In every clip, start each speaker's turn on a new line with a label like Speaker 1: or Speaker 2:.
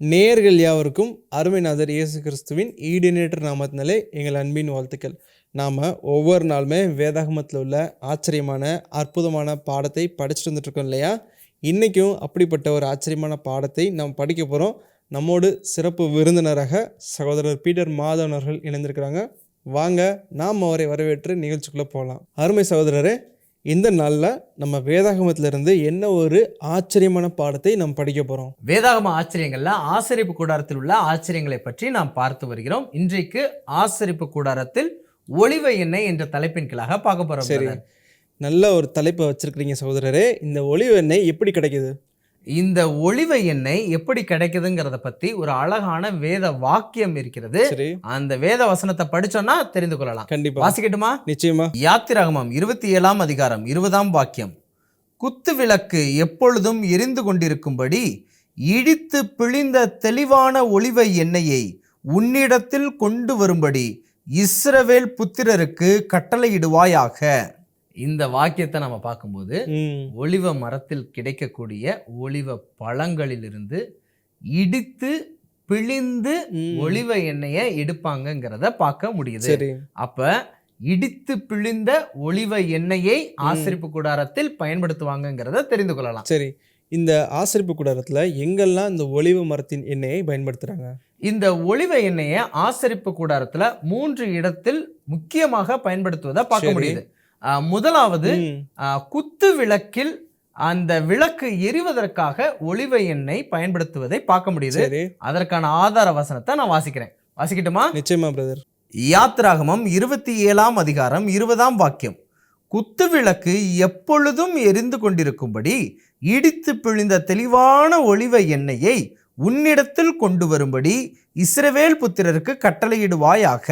Speaker 1: நேர்கள் யாவருக்கும் அருமைநாதர் இயேசு கிறிஸ்துவின் ஈடினேட்டர் நாமத்தினாலே எங்கள் அன்பின் வாழ்த்துக்கள். நாம் ஒவ்வொரு நாளுமே வேதாகமத்தில் உள்ள ஆச்சரியமான அற்புதமான பாடத்தை படிச்சுட்டு வந்துட்டுருக்கோம் இல்லையா? இன்றைக்கும் அப்படிப்பட்ட ஒரு ஆச்சரியமான பாடத்தை நாம் படிக்க போகிறோம் நம்மோடு சிறப்பு விருந்தினராக சகோதரர் பீட்டர் மாதவன் அவர்கள் இணைந்திருக்கிறாங்க. வாங்க நாம் அவரை வரவேற்று நிகழ்ச்சிக்குள்ளே போகலாம் அருமை சகோதரரே இந்த நாளில் நம்ம வேதாகமத்திலிருந்து என்ன ஒரு ஆச்சரியமான பாடத்தை நாம் படிக்க போகிறோம்
Speaker 2: வேதாகம ஆச்சரியங்கள்ல ஆசரிப்பு கூடாரத்தில் உள்ள ஆச்சரியங்களை பற்றி நாம் பார்த்து வருகிறோம். இன்றைக்கு ஆசரிப்பு கூடாரத்தில் ஒளிவ எண்ணெய் என்ற தலைப்பின் கீழாக பார்க்க போறோம்
Speaker 1: சரி. நல்ல ஒரு தலைப்பை வச்சிருக்கிறீங்க சகோதரரே. இந்த ஒளிவு எண்ணெய் எப்படி கிடைக்குது?
Speaker 2: இந்த ஒளிவ எண்ணெய் எப்படி கிடைக்குதுங்கிறத பத்தி ஒரு அழகான வேத வாக்கியம் இருக்கிறது. அந்த வேத வசனத்தை படிச்சோம்னா தெரிந்து கொள்ளலாம்.
Speaker 1: கண்டிப்பா.
Speaker 2: வாசிக்கட்டுமா?
Speaker 1: நிச்சயமா.
Speaker 2: யாத்திராகமம் இருபத்தி ஏழாம் அதிகாரம் இருபதாம் வாக்கியம். குத்து விளக்கு எப்பொழுதும் எரிந்து கொண்டிருக்கும்படி இடித்து பிழிந்த தெளிவான ஒளிவ எண்ணெயை உன்னிடத்தில் கொண்டு வரும்படி இஸ்ரவேல் புத்திரருக்கு கட்டளையிடுவாயாக. இந்த வாக்கியத்தை நம்ம பார்க்கும்போது ஒளிவ மரத்தில் கிடைக்கக்கூடிய ஒளிவ பழங்களிலிருந்து இடித்து பிழிந்து. ஒளிவ எண்ணெயை எடுப்பாங்கங்கிறத பார்க்க முடியுது. அப்ப இடித்து பிழிந்த ஒளிவ எண்ணெயை ஆசிரிப்பு கூடாரத்தில் பயன்படுத்துவாங்கங்கிறத தெரிந்து கொள்ளலாம்.
Speaker 1: சரி. இந்த ஆசரிப்பு கூடாரத்தில் எங்கெல்லாம் இந்த ஒளிவு மரத்தின் எண்ணெயை பயன்படுத்துகிறாங்க
Speaker 2: இந்த ஒளிவ எண்ணெயை ஆசரிப்பு கூடாரத்துல மூன்று இடத்தில் முக்கியமாக பயன்படுத்துவதை பார்க்க. முடியுது. முதலாவது குத்து விளக்கில் அந்த விளக்கு எரிவதற்காக ஒளிவ எண்ணெய் பயன்படுத்துவதை பார்க்க முடியுது. அதற்கான ஆதார வசனத்தை நான் வாசிக்கிறேன். வாசிக்கட்டுமா?
Speaker 1: நிச்சயமா பிரதர்
Speaker 2: யாத்ராகமம் இருபத்தி ஏழாம் அதிகாரம் இருபதாம் வாக்கியம். குத்து விளக்கு எப்பொழுதும் எரிந்து கொண்டிருக்கும்படி இடித்து பிழிந்த தெளிவான ஒளிவ எண்ணெயை உன்னிடத்தில் கொண்டு வரும்படி இஸ்ரவேல் புத்திரருக்கு கட்டளையிடுவாயாக.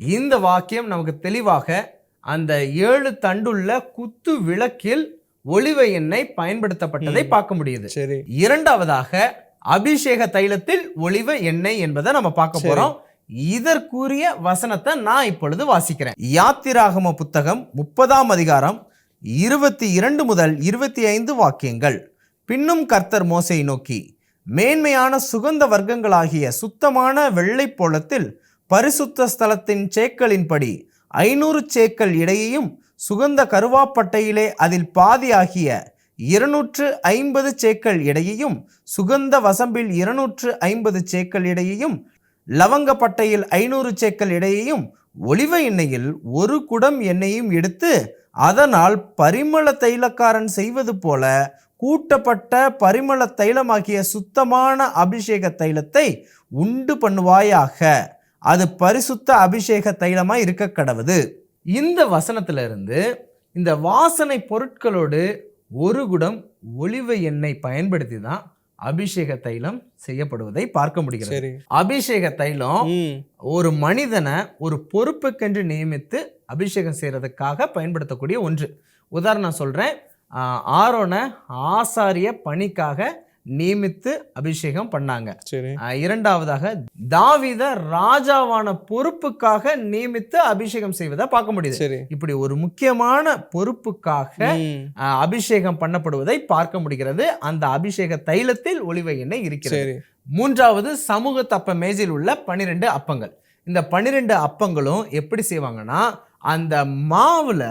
Speaker 2: இந்த வாக்கியம் நமக்கு தெளிவாக அந்த ஏழு தண்டுள்ள குத்து விளக்கில் ஒளிவ எண்ணெய் பயன்படுத்தப்பட்டதை பார்க்க முடியுது.
Speaker 1: சரி.
Speaker 2: இரண்டாவதாக அபிஷேக தைலத்தில் ஒளிவ எண்ணெய் என்பதை நம்ம பார்க்க. போறோம். இதற்குரிய வசனத்தை நான் இப்பொழுது வாசிக்கிறேன். யாத்திராகம புத்தகம் முப்பதாம் அதிகாரம் இருபத்தி இரண்டு முதல் இருபத்தி ஐந்து வாக்கியங்கள். பின்னும் கர்த்தர் மோசையை நோக்கி மேன்மையான சுகந்த வர்க்கங்களாகிய சுத்தமான வெள்ளைப் போளத்தில் பரிசுத்த ஸ்தலத்தின் சேக்கலின்படி ஐநூறு சேக்கல் இடையையும் சுகந்த கருவாப்பட்டையிலே அதில் பாதியாகிய இருநூற்று ஐம்பது சேக்கல் இடையையும் சுகந்த வசம்பில் இருநூற்று ஐம்பது சேக்கல் இடையையும் லவங்கப்பட்டையில் ஐநூறு சேக்கல் இடையையும் ஒளிவ எண்ணெயில் ஒரு குடம் எண்ணெயும் எடுத்து அதனால் பரிமள தைலக்காரன் செய்வது போல கூட்டப்பட்ட பரிமள தைலமாகிய சுத்தமான அபிஷேக தைலத்தை உண்டு பண்ணுவாயாக. அது பரிசுத்த அபிஷேக தைலமாய் இருக்க கடவுது. இந்த வசனத்துல இருந்து இந்த வாசனை பொருட்களோடு ஒரு குடம் ஒலிவ எண்ணெய் பயன்படுத்தி தான் அபிஷேக தைலம் செய்யப்படுவதை பார்க்க முடிகிறது. அபிஷேக தைலம் ஒரு மனிதனை ஒரு பொறுப்புக்கென்று நியமித்து அபிஷேகம் செய்யறதுக்காக பயன்படுத்தக்கூடிய ஒன்று. உதாரணம் சொல்றேன். ஆஹ் ஆரோனை ஆசாரிய பணிக்காக நியமித்து அபிஷேகம் பண்ணாங்க. இரண்டாவதாக தாவீத ராஜாவான பொறுப்புக்காக நியமித்து அபிஷேகம் செய்வதை பார்க்க முடியுது. இப்படி ஒரு முக்கியமான பொறுப்புக்காக அபிஷேகம் பண்ணப்படுவதை பார்க்க முடிகிறது. அந்த அபிஷேக தைலத்தில் ஒளிவ எண்ணெய் இருக்கிறது. மூன்றாவது சமூக தப்ப மேஜையில் உள்ள பன்னிரெண்டு அப்பங்கள். இந்த பன்னிரெண்டு அப்பங்களும் எப்படி செய்வாங்கன்னா அந்த மாவுல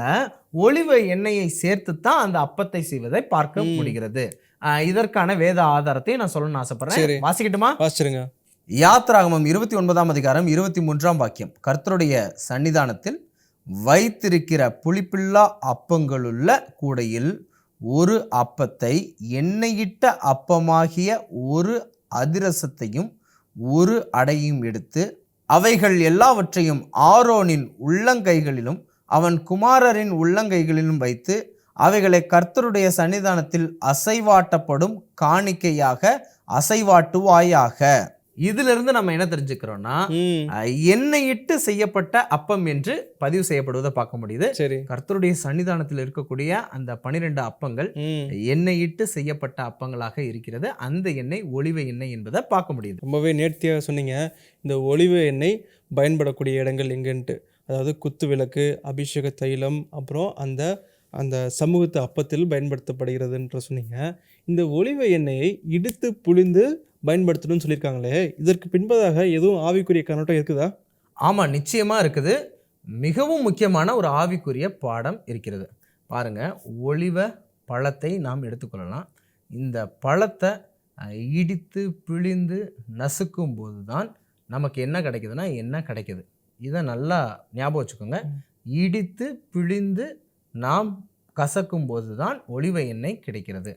Speaker 2: ஒளிவ எண்ணெயை சேர்த்து தான் அந்த அப்பத்தை செய்வதை பார்க்க. முடிகிறது. இதற்கான வேத ஆதாரத்தை நான் சொல்லணும்னு. ஆசைப்படுறேன். வாசிக்கட்டுமா?
Speaker 1: வாசிச்சிருங்க.
Speaker 2: யாத்ராகமம் இருபத்தி ஒன்பதாம் அதிகாரம் இருபத்தி மூன்றாம் வாக்கியம். கர்த்தருடைய சன்னிதானத்தில் வைத்திருக்கிற புளிப்பில்லா அப்பங்களுள்ள கூடையில் ஒரு அப்பத்தை எண்ணெயிட்ட அப்பமாகிய ஒரு அதிரசத்தையும் ஒரு அடையும் எடுத்து அவைகள் எல்லாவற்றையும் ஆரோனின் உள்ளங்கைகளிலும் அவன் குமாரரின் உள்ளங்கைகளிலும் வைத்து அவைகளை கர்த்தருடைய சன்னிதானத்தில் அசைவாட்டப்படும் காணிக்கையாக அசைவாட்டுவாயாக. இதிலிருந்து நம்ம என்ன தெரிஞ்சுக்கிறோம்னா
Speaker 1: ம்.
Speaker 2: அஹ், எண்ணெயிட்டு செய்யப்பட்ட அப்பம் என்று பதிவு செய்யப்படுவதை பார்க்க முடியுது.
Speaker 1: சரி.
Speaker 2: கர்த்தருடைய சன்னிதானத்தில் இருக்கக்கூடிய அந்த பனிரெண்டு அப்பங்கள்
Speaker 1: ம்.
Speaker 2: எண்ணெயிட்டு செய்யப்பட்ட அப்பங்களாக இருக்கிறது. அந்த எண்ணெய் ஒளிவ எண்ணெய் என்பதை பார்க்க முடியுது.
Speaker 1: ரொம்பவே நேர்த்தியாக சொன்னீங்க. இந்த ஒளிவு எண்ணெய் பயன்படக்கூடிய இடங்கள் எங்கன்ட்டு. அதாவது குத்து விளக்கு அபிஷேக தைலம் அப்புறம் அந்த அந்த சமூகத்து அப்பத்தில் பயன்படுத்தப்படுகிறதுன்ற சொன்னீங்க. இந்த ஒளிவ எண்ணெயை இடித்து புழிந்து பயன்படுத்தணும்னு சொல்லியிருக்காங்களே இதற்கு பின்பதாக எதுவும் ஆவிக்குரிய கண்ணோட்டம் இருக்குதா?
Speaker 2: ஆமாம் நிச்சயமாக இருக்குது. மிகவும் முக்கியமான ஒரு ஆவிக்குரிய பாடம் இருக்கிறது. பாருங்க ஒளிவ பழத்தை நாம் எடுத்துக்கொள்ளலாம். இந்த பழத்தை இடித்து பிழிந்து நசுக்கும் போது தான் நமக்கு என்ன கிடைக்குதுன்னா என்ன கிடைக்குது? இதை நல்லா ஞாபகம் வச்சுக்கோங்க. இடித்து பிழிந்து நாம் கசக்கும் போது தான் ஒளிவ எண்ணெய் கிடைக்கிறது.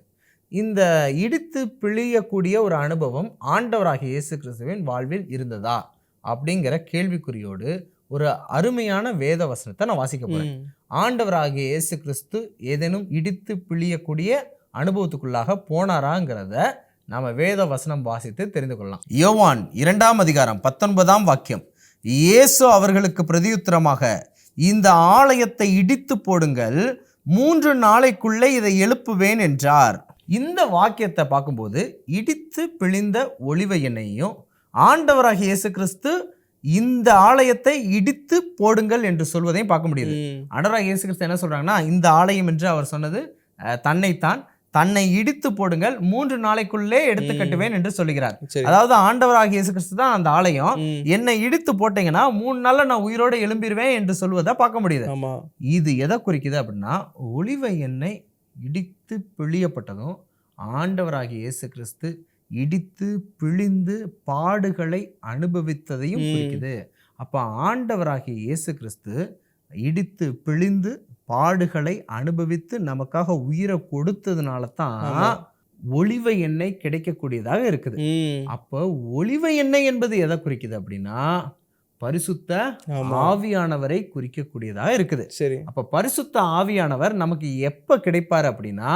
Speaker 2: இந்த இடித்து பிழியக்கூடிய ஒரு அனுபவம் ஆண்டவராகிய இயேசு கிறிஸ்துவின் வாழ்வில் இருந்ததா? அப்படிங்கிற கேள்விக்குறியோடு ஒரு அருமையான வேத வசனத்தை நான் வாசிக்க போறேன்.
Speaker 1: ம்.
Speaker 2: ஆண்டவராகிய இயேசு கிறிஸ்து ஏதேனும் இடித்து பிழியக்கூடிய அனுபவத்துக்குள்ளாக போனாராங்கிறத நாம வேத வசனம் வாசித்து தெரிந்து கொள்ளலாம். யோவான் இரண்டாம் அதிகாரம் பத்தொன்பதாம் வாக்கியம். இயேசு அவர்களுக்கு பிரதியுத்தரமாக இந்த ஆலயத்தை இடித்து போடுங்கள். மூன்று நாளைக்குள்ளே இதை எழுப்புவேன் என்றார். இந்த வாக்கியத்தை பார்க்கும்போது இடித்து பிழிந்த ஒளிவ எண்ணெயையும் ஆண்டவராகிய இயேசு கிறிஸ்து இந்த ஆலயத்தை இடித்து போடுங்கள் என்று சொல்வதையும் பார்க்க முடியுது.
Speaker 1: ம்.
Speaker 2: ஆண்டவராகிய இயேசு கிறிஸ்து என்ன சொல்றாங்கன்னா இந்த ஆலயம் என்று அவர் சொன்னது தன்னைத்தான் தன்னை இடித்து போடுங்கள் மூன்று நாளைக்குள்ளே எடுத்து. கட்டுவேன் என்று சொல்லுகிறார் அதாவது ஆண்டவராகிய இயேசு கிறிஸ்து தான் அந்த ஆலயம். என்னை இடித்து போட்டீங்கன்னா மூணு நாள்ல நான் உயிரோட எழும்பிடுவேன் என்று சொல்வதை பார்க்க முடியுது இது எதை குறிக்குது அப்படின்னா ஒளிவ எண்ணெய் இடித்து பிழியப்பட்டதும் ஆண்டவராகிய இயேசு கிறிஸ்து இடித்து பிழிந்து பாடுகளை அனுபவித்ததையும். குறிக்குது அப்ப ஆண்டவராகிய இயேசு கிறிஸ்து இடித்து பிழிந்து பாடுகளை அனுபவித்து நமக்காக உயிரை கொடுத்ததுனால தான். ஒளிவ எண்ணெய் கிடைக்கக்கூடியதாக இருக்குது. அப்போ ஒளிவ எண்ணெய் என்பது எதை குறிக்குது அப்படின்னா பரிசுத்த ஆவியானவரை குறிக்கக்கூடியதாக இருக்குது
Speaker 1: சரி
Speaker 2: அப்ப பரிசுத்த ஆவியானவர் நமக்கு எப்ப கிடைப்பார் அப்படின்னா.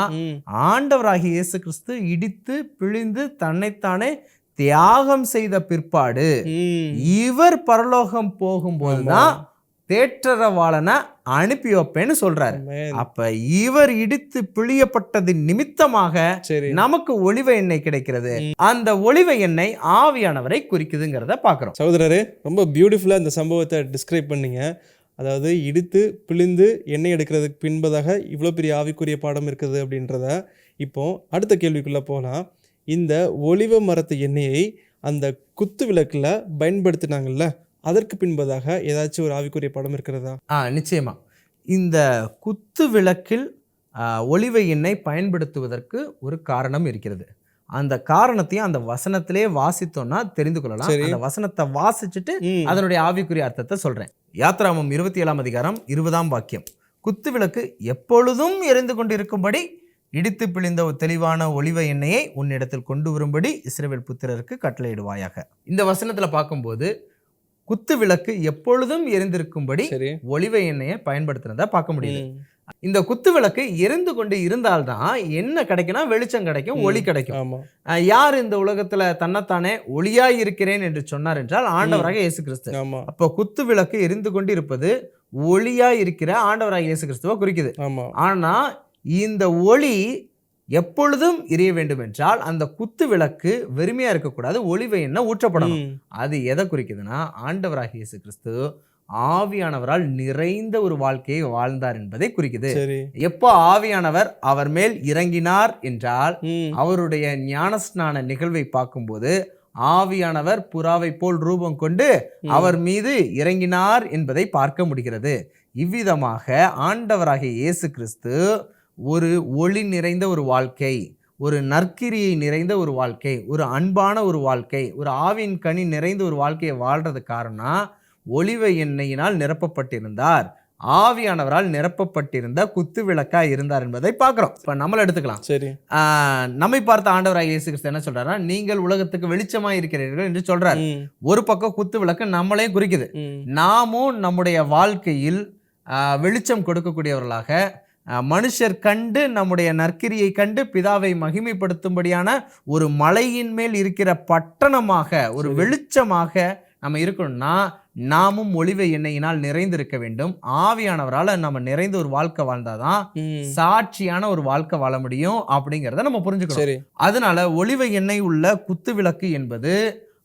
Speaker 2: ஆண்டவராகிய இயேசு கிறிஸ்து இடித்து பிழிந்து தன்னைத்தானே தியாகம் செய்த பிற்பாடு. இவர் பரலோகம் போகும்போதுதான் தேற்றரவாளனை அனுப்பி வைப்பேன்னு சொல்றாரு. அப்ப இவர் இடித்து பிழியப்பட்டது நிமித்தமாக
Speaker 1: சரி.
Speaker 2: நமக்கு ஒளிவ எண்ணெய் கிடைக்கிறது. அந்த ஒளிவ எண்ணெய் ஆவியானவரை குறிக்குதுங்கிறத பார்க்கிறோம்.
Speaker 1: சகோதரரே ரொம்ப பியூட்டிஃபுல்லாக இந்த சம்பவத்தை டிஸ்கிரைப் பண்ணீங்க. அதாவது இடித்து பிழிந்து எண்ணெய் எடுக்கிறதுக்கு பின்பதாக இவ்வளோ பெரிய ஆவிக்குரிய பாடம் இருக்குது அப்படின்றத இப்போ அடுத்த கேள்விக்குள்ளே போகலாம் இந்த ஒலிவ மரத்து எண்ணெயை அந்த குத்து விளக்கில் பயன்படுத்தினாங்கல்ல? அதற்கு பின்பதாக ஏதாச்சும் ஒரு ஆவிக்குரிய பாடம் இருக்கிறதா?
Speaker 2: ஆ நிச்சயமா. இந்த குத்து விளக்கில் ஒளிவ எண்ணெய் பயன்படுத்துவதற்கு ஒரு காரணம் இருக்கிறது. அந்த காரணத்தையும் அந்த வசனத்திலே வாசித்தோம்னா தெரிந்து கொள்ளலாம். அந்த வசனத்தை வாசிச்சுட்டு. அதனுடைய ஆவிக்குரிய அர்த்தத்தை சொல்றேன். யாத்ராமம் இருபத்தி ஏழாம் அதிகாரம் இருபதாம் வாக்கியம். குத்து விளக்கு எப்பொழுதும் எரிந்து கொண்டிருக்கும்படி இடித்து பிழிந்த தெளிவான ஒளிவ எண்ணெயை உன்னிடத்தில் கொண்டு வரும்படி இஸ்ரவேல் புத்திரருக்கு கட்டளையிடுவாயாக. இந்த வசனத்துல பார்க்கும்போது குத்து விளக்கு எப்பொழுதும் எரிந்திருக்கும்படி ஒளிவ எண்ணெயை பயன்படுத்துறத பார்க்க முடியுது. இந்த குத்து விளக்கு எரிந்து கொண்டு இருந்தால்தான் என்ன கிடைக்கும்னா வெளிச்சம் கிடைக்கும் ஒளி கிடைக்கும். யார் இந்த உலகத்துல தன்னைத்தானே ஒளியாய் இருக்கிறேன் என்று சொன்னார் என்றால் ஆண்டவராக இயேசு கிறிஸ்து. அப்போ குத்து விளக்கு எரிந்து கொண்டு இருப்பது ஒளியாய் இருக்கிற ஆண்டவராக இயேசு கிறிஸ்துவை குறிக்குது. ஆனா இந்த ஒளி எப்பொழுதும் எரிய வேண்டும் என்றால் அந்த குத்து விளக்கு வெறுமையா இருக்கக்கூடாது ஒளிவை என்ன ஊற்றப்படணும். அது எதை குறிக்குதுன்னா ஆண்டவராகிய இயேசு கிறிஸ்து ஆவியானவரால் நிறைந்த ஒரு வாழ்க்கையை வாழ்ந்தார் என்பதை குறிக்குது எப்போ ஆவியானவர் அவர் மேல் இறங்கினார் என்றால். அவருடைய ஞானஸ்நான நிகழ்வை பார்க்கும்போது ஆவியானவர் புறாவை போல் ரூபம் கொண்டு. அவர் மீது இறங்கினார் என்பதை பார்க்க முடிகிறது இவ்விதமாக ஆண்டவராகிய இயேசு கிறிஸ்து ஒரு ஒளி நிறைந்த ஒரு வாழ்க்கை ஒரு நற்கிரியை நிறைந்த ஒரு வாழ்க்கை ஒரு அன்பான ஒரு வாழ்க்கை ஒரு ஆவின் கனி நிறைந்த ஒரு வாழ்க்கையை வாழ்றது காரணம் ஒளிவ எண்ணெயினால் நிரப்பப்பட்டிருந்தார். ஆவியானவரால் நிரப்பப்பட்டிருந்த குத்து விளக்கா இருந்தார் என்பதை பார்க்கிறோம். இப்ப நம்மள எடுத்துக்கலாம்.
Speaker 1: சரி.
Speaker 2: நம்மை பார்த்த ஆண்டவராகிய இயேசு கிறிஸ்து என்ன சொல்றாருன்னா நீங்கள் உலகத்துக்கு வெளிச்சமா இருக்கிறீர்கள் என்று சொல்றார். ஒரு பக்கம் குத்து விளக்கு நம்மளையும் குறிக்குது. நாமும் நம்முடைய வாழ்க்கையில் வெளிச்சம் கொடுக்கக்கூடியவர்களாக மனுஷர் கண்டு நம்முடைய நற்கிரியை கண்டு பிதாவை மகிமைப்படுத்தும்படியான ஒரு மலையின் மேல் இருக்கிற பட்டணமாக ஒரு. வெளிச்சமாக நம்ம இருக்கணும்னா நாமும் ஒளிவ எண்ணெயினால் நிறைந்திருக்க வேண்டும் ஆவியானவரால நம்ம நிறைந்த ஒரு வாழ்க்கை வாழ்ந்தாதான். சாட்சியான ஒரு வாழ்க்கை வாழ முடியும் அப்படிங்கிறத நம்ம புரிஞ்சுக்கணும் அதனால ஒளிவ எண்ணெய் உள்ள குத்து விளக்கு என்பது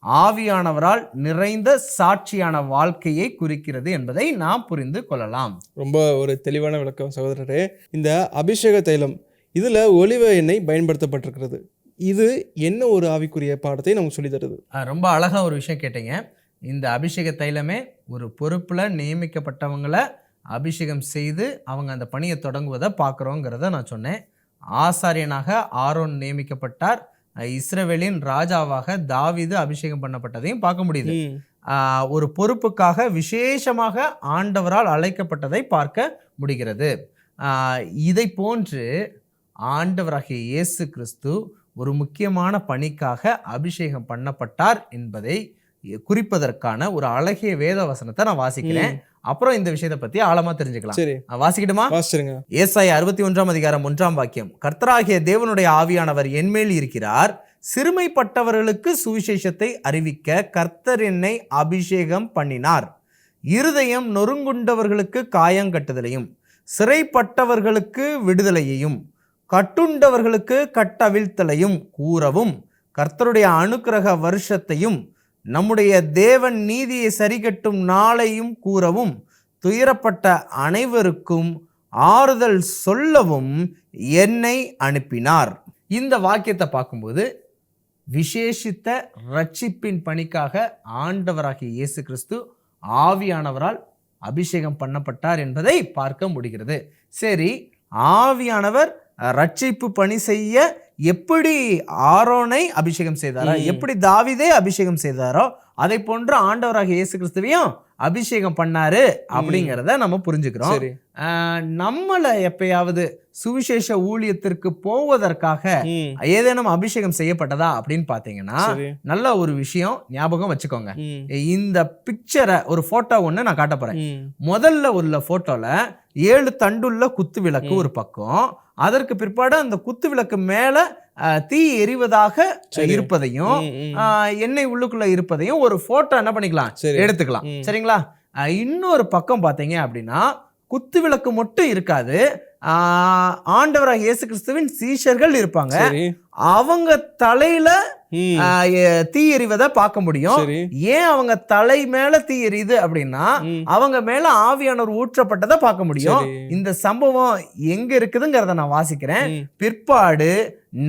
Speaker 2: ஆவியானவரால் நிறைந்த சாட்சியான வாழ்க்கையை குறிக்கிறது என்பதை நாம் புரிந்து கொள்ளலாம்.
Speaker 1: ரொம்ப ஒரு தெளிவான விளக்கம் சகோதரரே. இந்த அபிஷேக தைலம் இதில் ஒலிவ எண்ணெய் பயன்படுத்தப்பட்டிருக்கிறது. இது என்ன ஒரு ஆவிக்குரிய பாடத்தை நமக்கு சொல்லி தருது
Speaker 2: ரொம்ப அழகா ஒரு விஷயம் கேட்டீங்க. இந்த அபிஷேக தைலமே ஒரு பொறுப்பில் நியமிக்கப்பட்டவங்கள அபிஷேகம் செய்து அவங்க அந்த பணியை தொடங்குவதை பார்க்குறோங்கிறத நான் சொன்னேன். ஆசாரியனாக ஆரோன் நியமிக்கப்பட்டார். இஸ்ரவேலின் ராஜாவாக தாவீது அபிஷேகம் பண்ணப்பட்டதையும் பார்க்க முடியுது. ஒரு பொறுப்புக்காக விசேஷமாக ஆண்டவரால் அழைக்கப்பட்டதை பார்க்க முடிகிறது. இதை போன்று ஆண்டவராகிய இயேசு கிறிஸ்து ஒரு முக்கியமான பணிக்காக அபிஷேகம் பண்ணப்பட்டார் என்பதை குறிப்பதற்கான ஒரு அழகிய வேத வசனத்தை நான் வாசிக்கிறேன். அப்புறம் இந்த விஷயத்தை பத்தி ஆழமா தெரிஞ்சுக்கலாம்.
Speaker 1: சரி.
Speaker 2: ஆஹ் வாசிக்கிடுமா
Speaker 1: வாசிச்சிருங்க.
Speaker 2: ஏசாய் அறுபத்தி ஒன்றாம் அதிகாரம் ஒன்றாம் வாக்கியம். கர்த்தராகிய தேவனுடைய ஆவியானவர் என்மேல் இருக்கிறார். சிறுமைப்பட்டவர்களுக்கு சுவிசேஷத்தை அறிவிக்க கர்த்தர் என்னை அபிஷேகம் பண்ணினார். இருதயம் நொறுங்குண்டவர்களுக்கு காயங்கட்டுதலையும் சிறைப்பட்டவர்களுக்கு விடுதலையையும் கட்டுண்டவர்களுக்கு கட்டவிழ்த்தலையும் கூறவும் கர்த்தருடைய அனுக்கிரக வருஷத்தையும் நம்முடைய தேவன் நீதியை சரிகட்டும் நாளையும் கூறவும் துயரப்பட்ட அனைவருக்கும் ஆறுதல் சொல்லவும் என்னை அனுப்பினார். இந்த வாக்கியத்தை பார்க்கும்போது விசேஷித்த ரட்சிப்பின் பணிக்காக ஆண்டவராகிய இயேசு கிறிஸ்து ஆவியானவரால் அபிஷேகம் பண்ணப்பட்டார் என்பதை பார்க்க முடிகிறது. சரி ஆவியானவர் ரட்சிப்பு பணி செய்ய எப்படி ஆரோனை அபிஷேகம் செய்தாரோ. எப்படி தாவீதை அபிஷேகம் செய்தாரோ அதை போன்று ஆண்டவராகிய இயேசு கிறிஸ்துவையும் அபிஷேகம் பண்ணாரு அப்படிங்கிறத நம்ம புரிஞ்சுக்கிறோம். நம்மளை எப்பயாவது சுவிசேஷ ஊழியத்திற்கு போவதற்காக ஏதேனும் அபிஷேகம் செய்யப்பட்டதா அப்படின்னு பார்த்தீங்கன்னா
Speaker 1: சரி.
Speaker 2: நல்ல ஒரு விஷயம் ஞாபகம் வச்சுக்கோங்க. இந்த பிக்சரை ஒரு போட்டோ ஒன்று நான் காட்ட போறேன். முதல்ல உள்ள போட்டோல ஏழு தண்டுள்ள குத்து விளக்கு. ஒரு பக்கம் அதற்கு பிற்பாடு அந்த குத்து விளக்கு மேல தீ எரிவதாக. இருப்பதையும் எண்ணெய் உள்ளுக்குள்ள இருப்பதையும் ஒரு போட்டோ என்ன பண்ணிக்கலாம்? எடுத்துக்கலாம். சரிங்களா? இன்னொரு பக்கம் பார்த்தீங்க அப்படின்னா குத்து விளக்கு மட்டும் இருக்காது. ஆண்டவராக இயேசு கிறிஸ்துவின் சீஷர்கள் இருப்பாங்க. அவங்க தலையில தீ எறிவதை பார்க்க முடியும். ஏன் அவங்க தலை மேல தீ எரியுது அப்படின்னா அவங்க மேல ஆவியானவர் ஊற்றப்பட்டதை பார்க்க முடியும். இந்த சம்பவம் எங்க இருக்குதுங்கிறத நான் வாசிக்கிறேன். பிற்பாடு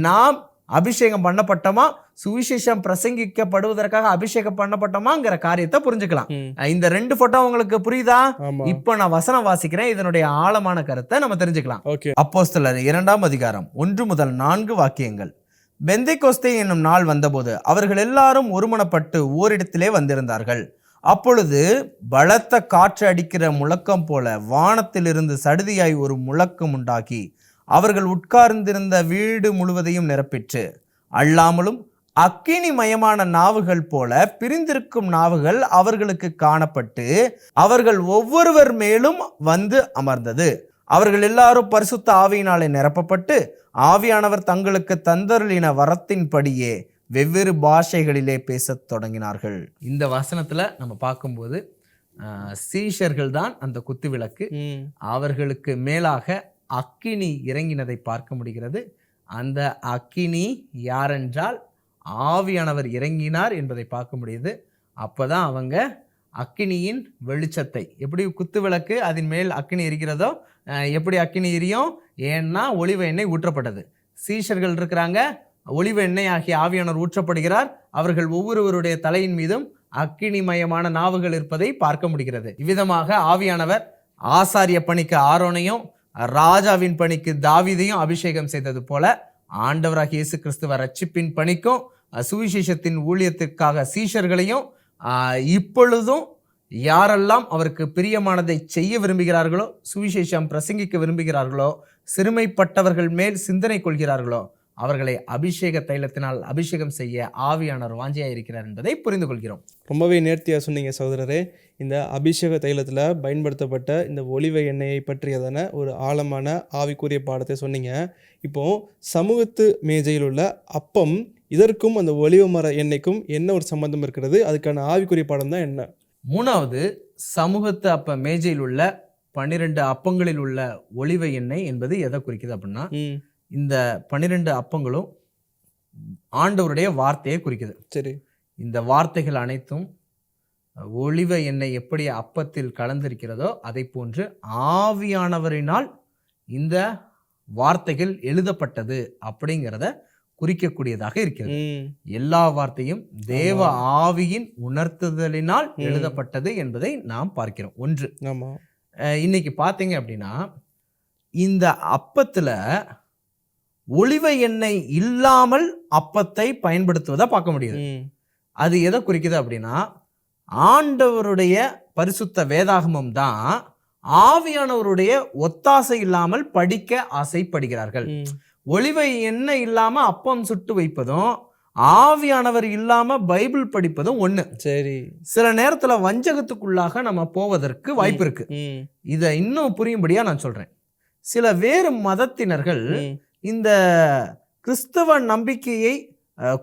Speaker 2: நாம் அபிஷேகம் பண்ணப்பட்டோமா? சுவிசேஷம் பிரசங்கிக்கப்படுவதற்காக அபிஷேகம் பண்ணப்பட்டோமாங்கிற காரியத்தை புரிஞ்சுக்கலாம். இந்த ரெண்டு போட்டோ உங்களுக்கு புரியுதா? இப்போ நான் வசனம் வாசிக்கிறேன். இதனுடைய ஆழமான கருத்தை நம்ம தெரிஞ்சுக்கலாம். அப்போஸ்தலர் இரண்டாம் அதிகாரம் ஒன்று முதல் நான்கு வாக்கியங்கள். பெந்தைக்கோஸ்தே என்னும் நாள் வந்தபோது அவர்கள் எல்லாரும் ஒருமனப்பட்டு ஓரிடத்திலே வந்திருந்தார்கள். அப்பொழுது பலத்த காற்று அடிக்கிற முழக்கம் போல வானத்திலிருந்து சடுதியாய் ஒரு முழக்கம் உண்டாகி அவர்கள் உட்கார்ந்திருந்த வீடு முழுவதையும் நிரப்பிற்று. அல்லாமலும் அக்கினிமயமான நாவுகள் போல பிரிந்திருக்கும் நாவுகள் அவர்களுக்கு காணப்பட்டு அவர்கள் ஒவ்வொருவர் மேலும் வந்து அமர்ந்தது. அவர்கள் எல்லாரும் பரிசுத்த ஆவியினாலே நிரப்பப்பட்டு ஆவியானவர் தங்களுக்கு தந்தருளின வரத்தின்படியே வெவ்வேறு பாஷைகளிலே பேசத் தொடங்கினார்கள். இந்த வசனத்துல நம்ம பார்க்கும்போது சீஷர்கள் தான் அந்த குத்து விளக்கு அவர்களுக்கு மேலாக அக்கினி இறங்கினதை பார்க்க முடிகிறது. அந்த அக்கினி யாரென்றால் ஆவியானவர் இறங்கினார் என்பதை பார்க்க முடியுது. அப்பதான் அவங்க அக்கினியின் வெளிச்சத்தை எப்படி குத்து விளக்கு அதன் மேல் அக்கினி எரிகிறதோ எப்படி அக்கினி எரியும்? ஏன்னா ஒளிவ எண்ணெய் ஊற்றப்பட்டது. சீஷர்கள் இருக்கிறாங்க ஒளிவ எண்ணெய் ஆகிய ஆவியானவர் ஊற்றப்படுகிறார். அவர்கள் ஒவ்வொருவருடைய தலையின் மீதும் அக்கினிமயமான நாவுகள் இருப்பதை பார்க்க முடிகிறது. இவ்விதமாக ஆவியானவர் ஆசாரிய பணிக்கு ஆரோனையும் ராஜாவின் பணிக்கு தாவிதையும் அபிஷேகம் செய்தது போல ஆண்டவராக இயேசு கிறிஸ்துவ ரட்சிப்பின் பணிக்கும் சுவிசேஷத்தின் ஊழியத்திற்காக சீஷர்களையும் இப்பொழுதும் யாரெல்லாம் அவருக்கு பிரியமானதை செய்ய விரும்புகிறார்களோ சுவிசேஷம் பிரசங்கிக்க விரும்புகிறார்களோ சிறுமைப்பட்டவர்கள் மேல் சிந்தனை கொள்கிறார்களோ அவர்களை அபிஷேக தைலத்தினால் அபிஷேகம் செய்ய ஆவியானவர் வாஞ்சியா இருக்கிறார் என்பதை புரிந்து கொள்கிறோம்
Speaker 1: ரொம்பவே நேர்த்தியாக சொன்னீங்க சகோதரரே. இந்த அபிஷேக தைலத்தில் பயன்படுத்தப்பட்ட இந்த ஒளிவ எண்ணெயை பற்றியதான ஒரு ஆழமான ஆவிக்குரிய பாடத்தை சொன்னீங்க. இப்போ சமூகத்து மேஜையில் உள்ள அப்பம் இதற்கும் அந்த ஒளிவ மர எண்ணெய்க்கும் என்ன ஒரு சம்பந்தம் இருக்கிறது? அதுக்கான ஆவிக்குரிய பாடம் தான் என்ன?
Speaker 2: மூணாவது சமூகத்து அப்ப மேஜையில் உள்ள பன்னிரெண்டு அப்பங்களில் உள்ள ஒளிவ எண்ணெய் என்பது எதை குறிக்குது அப்படின்னா இந்த பன்னிரெண்டு அப்பங்களும் ஆண்டவருடைய வார்த்தையை குறிக்குது.
Speaker 1: சரி.
Speaker 2: இந்த வார்த்தைகள் அனைத்தும் ஒளிவ எண்ணெய் எப்படி அப்பத்தில் கலந்திருக்கிறதோ அதை போன்று ஆவியானவரினால் இந்த வார்த்தைகள் எழுதப்பட்டது அப்படிங்கிறத குறிக்கக்கூடியதாக இருக்கிறது. எல்லா வார்த்தையும் தேவ ஆவியின் உணர்த்துதலினால் எழுதப்பட்டது என்பதை நாம் பார்க்கிறோம். ஒன்று. இன்னைக்கு பார்த்தீங்க அப்படின்னா இந்த அப்பத்துல ஒளிவ எண்ணெய் இல்லாமல் அப்பத்தை பயன்படுத்துவதை பார்க்க முடியுது. அது எதை குறிக்குது அப்படின்னா ஆண்டவருடைய பரிசுத்த வேதாகமம் தான் ஆவியானவருடைய ஒத்தாசை இல்லாமல் படிக்க ஆசைப்படுகிறார்கள். ஒளிவை எண்ணெய் இல்லாம அப்பம் சுட்டு வைப்பதும் ஆவியானவர் இல்லாம பைபிள் படிப்பதும் ஒண்ணு.
Speaker 1: சரி.
Speaker 2: சில நேரத்துல வஞ்சகத்துக்குள்ளாக நம்ம போவதற்கு வாய்ப்பு இருக்கு. இதை இன்னும் புரியும்படியா நான் சொல்றேன். சில வேறு மதத்தினர்கள் இந்த கிறிஸ்தவ நம்பிக்கையை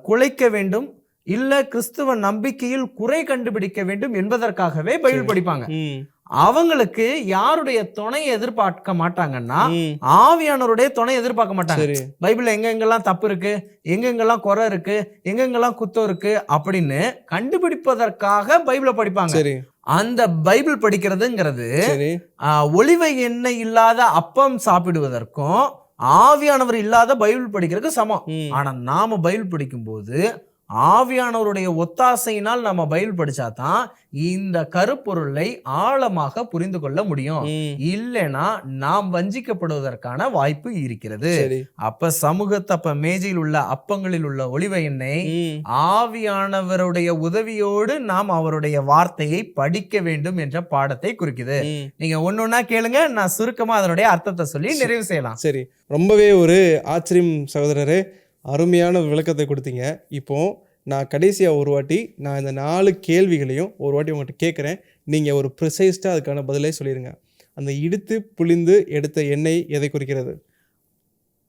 Speaker 2: குலைக்க வேண்டும். இல்ல கிறிஸ்தவ நம்பிக்கையில் குறை கண்டுபிடிக்க வேண்டும் என்பதற்காகவே பைபிள். படிப்பாங்க. அவங்களுக்கு யாருடைய துணையை எதிர்பார்க்க மாட்டாங்கன்னா ஆவியானவருடைய துணை எதிர்பார்க்க மாட்டாங்க.
Speaker 1: சரி.
Speaker 2: பைபிள்ல எங்கெங்கெல்லாம் தப்பு இருக்கு எங்கெங்கெல்லாம் குறை இருக்கு எங்கெங்கெல்லாம் குத்தம் இருக்கு அப்படின்னு கண்டுபிடிப்பதற்காக பைபிளை படிப்பாங்க. அந்த பைபிள் படிக்கிறதுங்கிறது ஒளிவை எண்ணெய் இல்லாத அப்பம் சாப்பிடுவதற்கும் ஆவியானவர் இல்லாத பைபிள் படிக்கிறதுக்கு சமம். ஆனா நாம பைபிள் படிக்கும்போது ஆவியானவருடைய ஒத்தாசையினால் நம்ம பைபிள் படிச்சாதான் இந்த கருப்பொருளை ஆழமாக புரிந்து கொள்ள முடியும்.
Speaker 1: ம்.
Speaker 2: இல்லைன்னா நாம் வஞ்சிக்கப்படுவதற்கான வாய்ப்பு இருக்கிறது. அப்ப சமூகத்தப்ப மேஜையில் உள்ள அப்பங்களில் உள்ள ஒளிவ எண்ணெய் ஆவியானவருடைய உதவியோடு நாம் அவருடைய வார்த்தையை படிக்க வேண்டும் என்ற பாடத்தை குறிக்குது. நீங்க ஒன்னொன்னா கேளுங்க நான் சுருக்கமா அதனுடைய அர்த்தத்தை சொல்லி நிறைவு செய்யலாம்.
Speaker 1: சரி. ரொம்பவே ஒரு ஆச்சரியம் சகோதரரே. அருமையான விளக்கத்தை கொடுத்தீங்க. இப்போ நான் கடைசியாக ஒரு வாட்டி நான் இந்த நாலு கேள்விகளையும் ஒரு வாட்டி உங்கள்கிட்ட கேட்குறேன். நீங்கள் ஒரு ப்ரிசைஸ்டாக அதுக்கான பதிலே சொல்லிடுங்க அந்த இடித்து புளிந்து எடுத்த எண்ணெய் எதை குறிக்கிறது?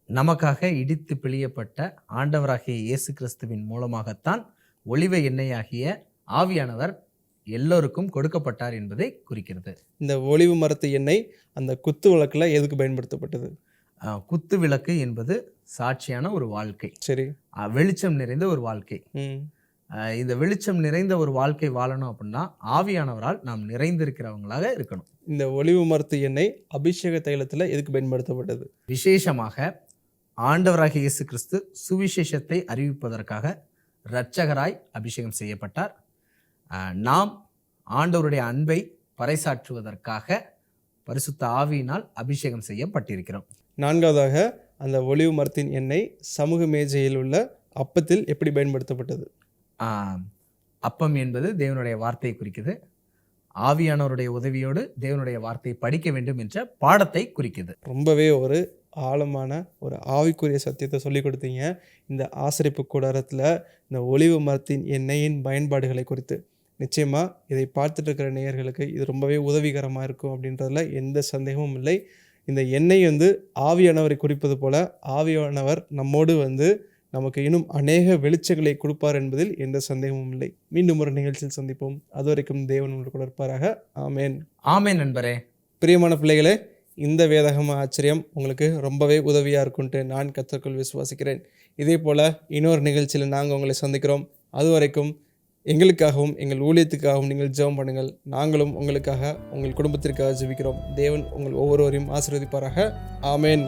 Speaker 2: நமக்காக இடித்து பிழியப்பட்ட ஆண்டவராகிய இயேசு கிறிஸ்துவின் மூலமாகத்தான் ஒளிவ எண்ணெயாகிய ஆவியானவர் எல்லோருக்கும் கொடுக்கப்பட்டார் என்பதை குறிக்கிறது.
Speaker 1: இந்த ஒளிவு மரத்து எண்ணெய் அந்த குத்து விளக்கில் எதுக்கு பயன்படுத்தப்பட்டது?
Speaker 2: குத்து விளக்கு என்பது சாட்சியான ஒரு வாழ்க்கை.
Speaker 1: சரி.
Speaker 2: வெளிச்சம் நிறைந்த ஒரு வாழ்க்கை. இந்த வெளிச்சம் நிறைந்த ஒரு வாழ்க்கை வாழணும் அப்படின்னா ஆவியானவரால் நாம் நிறைந்திருக்கிறவங்களாக இருக்கணும்.
Speaker 1: இந்த ஒளிவு மரத்து எண்ணெய் அபிஷேக தைலத்தில் எதுக்கு பயன்படுத்தப்பட்டது?
Speaker 2: விசேஷமாக ஆண்டவராகிய இயேசு கிறிஸ்து சுவிசேஷத்தை அறிவிப்பதற்காக இரட்சகராய் அபிஷேகம் செய்யப்பட்டார். நாம் ஆண்டவருடைய அன்பை பறைசாற்றுவதற்காக பரிசுத்த ஆவியினால் அபிஷேகம் செய்யப்பட்டிருக்கிறோம்.
Speaker 1: நான்காவதாக அந்த ஒளிவு மரத்தின் எண்ணெய் சமூக மேஜையில் உள்ள அப்பத்தில் எப்படி பயன்படுத்தப்பட்டது?
Speaker 2: அப்பம் என்பது தேவனுடைய வார்த்தையை குறிக்குது. ஆவியானவருடைய உதவியோடு தேவனுடைய வார்த்தையை படிக்க வேண்டும் என்ற பாடத்தை குறிக்குது.
Speaker 1: ரொம்பவே ஒரு ஆழமான ஒரு ஆவிக்குரிய சத்தியத்தை சொல்லி கொடுத்தீங்க. இந்த ஆசரிப்பு கூடாரத்தில் இந்த ஒளிவு மரத்தின் எண்ணெயின் பயன்பாடுகளை குறித்து. நிச்சயமாக இதை பார்த்துட்டு இருக்கிற நேயர்களுக்கு இது ரொம்பவே உதவிகரமாக இருக்கும் அப்படின்றதுல எந்த சந்தேகமும் இல்லை. இந்த எண்ணெய் வந்து ஆவியானவரை குறிப்பது போல ஆவியானவர் நம்மோடு வந்து நமக்கு இன்னும் அநேக வெளிச்சங்களை கொடுப்பார் என்பதில் எந்த சந்தேகமும் இல்லை. மீண்டும் ஒரு நிகழ்ச்சியில் சந்திப்போம். அதுவரைக்கும் தேவன் உங்களுக்கு கூட இருப்பாராக. ஆமேன்.
Speaker 2: ஆமே நண்பரே.
Speaker 1: பிரியமான பிள்ளைகளே இந்த வேதகம ஆச்சரியம் உங்களுக்கு ரொம்பவே உதவியாக இருக்கும்ட்டு நான் கத்தருக்குள் விசுவாசிக்கிறேன். இதே போல் இன்னொரு நிகழ்ச்சியில் நாங்கள் உங்களை சந்திக்கிறோம். அது வரைக்கும் எங்களுக்காகவும் எங்கள் ஊழியத்துக்காகவும் நீங்கள் ஜெபம் பண்ணுங்கள். நாங்களும் உங்களுக்காக உங்கள் குடும்பத்திற்காக ஜெபிக்கிறோம். தேவன் உங்கள் ஒவ்வொருவரையும் ஆசீர்வதிப்பாராக. ஆமேன்.